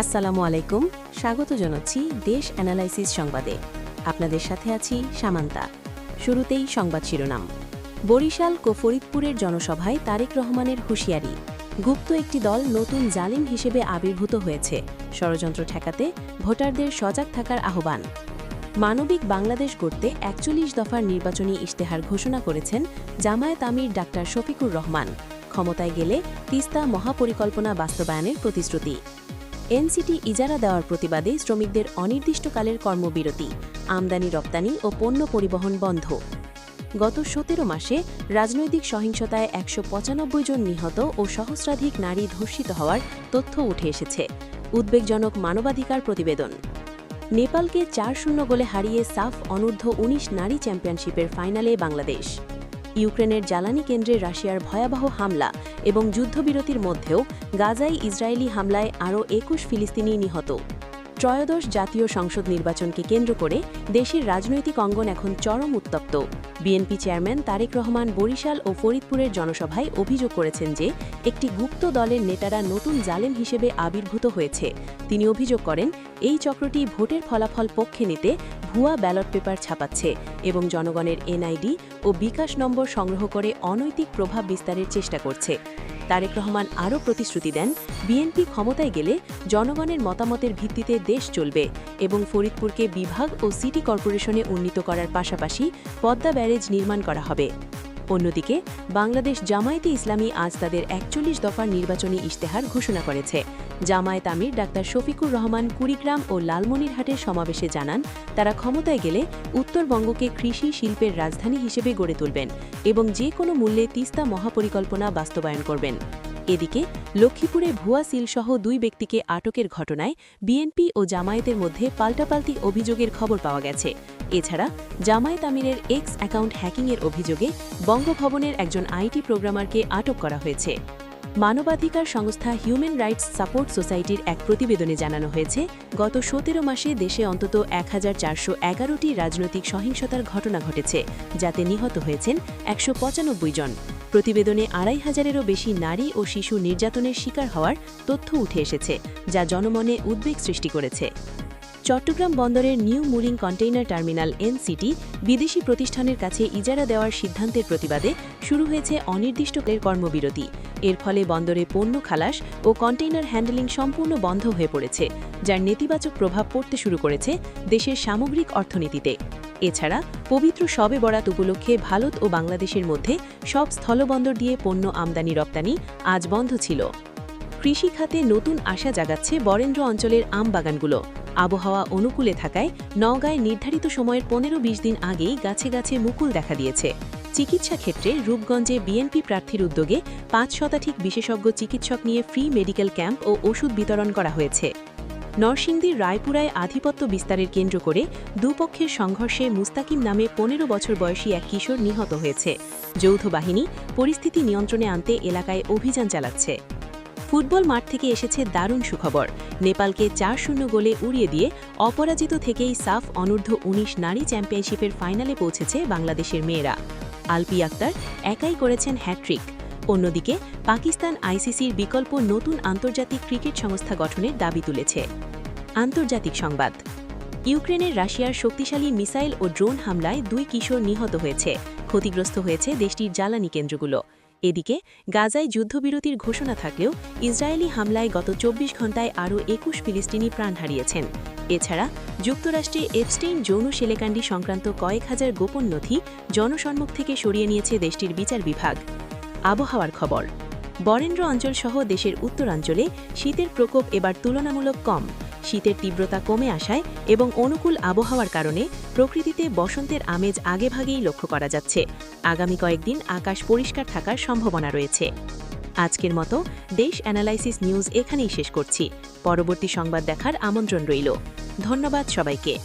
আসসালামু আলাইকুম। স্বাগত জানাচ্ছি দেশ অ্যানালাইসিস সংবাদে। আপনাদের সাথে আছি সামান্তা। শুরুতেই সংবাদ শিরোনাম। বরিশাল ও ফরিদপুরের জনসভায় তারেক রহমানের হুঁশিয়ারি। গুপ্ত একটি দল নতুন জালিম হিসেবে আবির্ভূত হয়েছে। ষড়যন্ত্র ঠেকাতে ভোটারদের সজাগ থাকার আহ্বান। মানবিক বাংলাদেশ গড়তে একচল্লিশ দফার নির্বাচনী ইশতেহার ঘোষণা করেছেন জামায়াত আমির ডাক্তার শফিকুর রহমান। ক্ষমতায় গেলে তিস্তা মহাপরিকল্পনা বাস্তবায়নের প্রতিশ্রুতি। এনসিটি ইজারা দেওয়ার প্রতিবাদে শ্রমিকদের অনির্দিষ্টকালের কর্মবিরতি, আমদানি রপ্তানি ও পণ্য পরিবহন বন্ধ। গত সতেরো মাসে রাজনৈতিক সহিংসতায় একশো পঁচানব্বই জন নিহত ও সহস্রাধিক নারী ধর্ষিত হওয়ার তথ্য উঠে এসেছে। উদ্বেগজনক মানবাধিকার প্রতিবেদন। নেপালকে চার শূন্য গোলে হারিয়ে সাফ অনূর্ধ্ব উনিশ নারী চ্যাম্পিয়নশিপের ফাইনালে বাংলাদেশ। ইউক্রেনের জ্বালানি কেন্দ্রে রাশিয়ার ভয়াবহ হামলা এবং যুদ্ধবিরতির মধ্যেও গাজায় ইসরায়েলি হামলায় আরও একুশ ফিলিস্তিনি নিহত। ত্রয়োদশ জাতীয় সংসদ নির্বাচনকে কেন্দ্র করে দেশের রাজনৈতিক অঙ্গন এখন চরম উত্তপ্ত। বিএনপি চেয়ারম্যান তারেক রহমান বরিশাল ও ফরিদপুরের জনসভায় অভিযোগ করেছেন যে, একটি গুপ্ত দলের নেতারা নতুন জালেম হিসেবে আবির্ভূত হয়েছে। তিনি অভিযোগ করেন, এই চক্রটি ভোটের ফলাফল পক্ষে নিতে ভুয়া ব্যালট পেপার ছাপাচ্ছে এবং জনগণের এনআইডি ও বিকাশ নম্বর সংগ্রহ করে অনৈতিক প্রভাব বিস্তারের চেষ্টা করছে। তারেক রহমান আরও প্রতিশ্রুতি দেন, বিএনপি ক্ষমতায় গেলে জনগণের মতামতের ভিত্তিতে দেশ চলবে এবং ফরিদপুরকে বিভাগ ও সিটি কর্পোরেশনে উন্নীত করার পাশাপাশি পদ্মা ব্যারেজ নির্মাণ করা হবে। অন্যদিকে, বাংলাদেশ জামায়াতে ইসলামী আজ তাদের একচল্লিশ দফার নির্বাচনী ইশতেহার ঘোষণা করেছে। জামায়াত আমির ডাক্তার শফিকুর রহমান কুড়িগ্রাম ও লালমনিরহাটের সমাবেশে জানান, তারা ক্ষমতায় গেলে উত্তরবঙ্গকে কৃষি শিল্পের রাজধানী হিসেবে গড়ে তুলবেন এবং যে কোনো মূল্যে তিস্তা মহাপরিকল্পনা বাস্তবায়ন করবেন। এদিকে, লক্ষ্মীপুরে ভুয়া সিলসহ দুই ব্যক্তিকে আটকের ঘটনায় বিএনপি ও জামায়াতের মধ্যে পাল্টাপাল্টি অভিযোগের খবর পাওয়া গেছে। এছাড়া, জামায়াত আমিরের এক্স অ্যাকাউন্ট হ্যাকিংয়ের অভিযোগে বঙ্গভবনের একজন আইটি প্রোগ্রামারকে আটক করা হয়েছে। মানবাধিকার সংস্থা হিউম্যান রাইটস সাপোর্ট সোসাইটির এক প্রতিবেদনে জানানো হয়েছে, গত সতেরো মাসে দেশে অন্তত এক রাজনৈতিক সহিংসতার ঘটনা ঘটেছে, যাতে নিহত হয়েছেন একশো পঁচানব্বই জন। প্রতিবেদনে আড়াই হাজারেরও বেশি নারী ও শিশু নির্যাতনের শিকার হওয়ার তথ্য উঠে এসেছে, যা জনমনে উদ্বেগ সৃষ্টি করেছে। চট্টগ্রাম বন্দরের new mooring container terminal NCT বিদেশি প্রতিষ্ঠানের কাছে ইজারা দেওয়ার সিদ্ধান্তের প্রতিবাদে শুরু হয়েছে অনির্দিষ্টকালের কর্মবিরতি। এর ফলে বন্দরে পণ্য খালাস ও কন্টেইনার হ্যান্ডেলিং সম্পূর্ণ বন্ধ হয়ে পড়েছে, যার নেতিবাচক প্রভাব পড়তে শুরু করেছে দেশের সামগ্রিক অর্থনীতিতে। এছাড়া পবিত্র শবে বরাত উপলক্ষে ভারত ও বাংলাদেশের মধ্যে সব স্থলবন্দর দিয়ে পণ্য আমদানি রপ্তানি আজ বন্ধ ছিল। কৃষি খাতে নতুন আশা জাগাচ্ছে বরেন্দ্র অঞ্চলের আম বাগানগুলো। আবহাওয়া অনুকূলে থাকায় নওগাঁয় নির্ধারিত সময়ের পনেরো বিশ দিন আগেই গাছে গাছে মুকুল দেখা দিয়েছে। চিকিৎসা ক্ষেত্রে রূপগঞ্জে বিএনপি প্রার্থীর উদ্যোগে পাঁচ শতাধিক বিশেষজ্ঞ চিকিৎসক নিয়ে ফ্রি মেডিকেল ক্যাম্প ও ওষুধ বিতরণ করা হয়েছে। নরসিংদীর রায়পুরায় আধিপত্য বিস্তারের কেন্দ্র করে দুপক্ষের সংঘর্ষে মুস্তাকিম নামে পনেরো বছর বয়সী এক কিশোর নিহত হয়েছে। যৌথ বাহিনী পরিস্থিতি নিয়ন্ত্রণে আনতে এলাকায় অভিযান চালাচ্ছে। ফুটবল মাঠ থেকে এসেছে দারুণ সুখবর। নেপালকে চার শূন্য গোলে উড়িয়ে দিয়ে অপরাজিত থেকেই সাফ অনূর্ধ্ব উনিশ নারী চ্যাম্পিয়নশিপের ফাইনালে পৌঁছেছে বাংলাদেশের মেয়েরা। আলপি আক্তার একাই করেছেন হ্যাট্রিক অন্যদিকে পাকিস্তান আইসিসির বিকল্প নতুন আন্তর্জাতিক ক্রিকেট সংস্থা গঠনের দাবি তুলেছে। আন্তর্জাতিক সংবাদ। ইউক্রেনের রাশিয়ার শক্তিশালী মিসাইল ও ড্রোন হামলায় দুই কিশোর নিহত হয়েছে। ক্ষতিগ্রস্ত হয়েছে দেশটির জ্বালানি কেন্দ্রগুলো। এদিকে গাজায় যুদ্ধবিরতির ঘোষণা থাকলেও ইসরায়েলি হামলায় গত চব্বিশ ঘণ্টায় আরও একুশ ফিলিস্তিনি প্রাণ হারিয়েছেন। এছাড়া যুক্তরাষ্ট্রে এপস্টেইন যৌন সেলেকাণ্ডি সংক্রান্ত কয়েক হাজার গোপন নথি জনসম্মুখ থেকে সরিয়ে নিয়েছে দেশটির বিচার বিভাগ। আবহাওয়ার খবর। বরেন্দ্র অঞ্চল সহ দেশের উত্তরাঞ্চলে শীতের প্রকোপ এবার তুলনামূলক কম। শীতের তীব্রতা কমে আসায় এবং অনুকূল আবহাওয়ার কারণে প্রকৃতিতে বসন্তের আমেজ আগেভাগেই লক্ষ্য করা যাচ্ছে। আগামী কয়েকদিন আকাশ পরিষ্কার থাকার সম্ভাবনা রয়েছে। আজকের মতো দেশ অ্যানালাইসিস নিউজ এখানেই শেষ করছি। পরবর্তী সংবাদ দেখার আমন্ত্রণ রইল। ধন্যবাদ সবাইকে।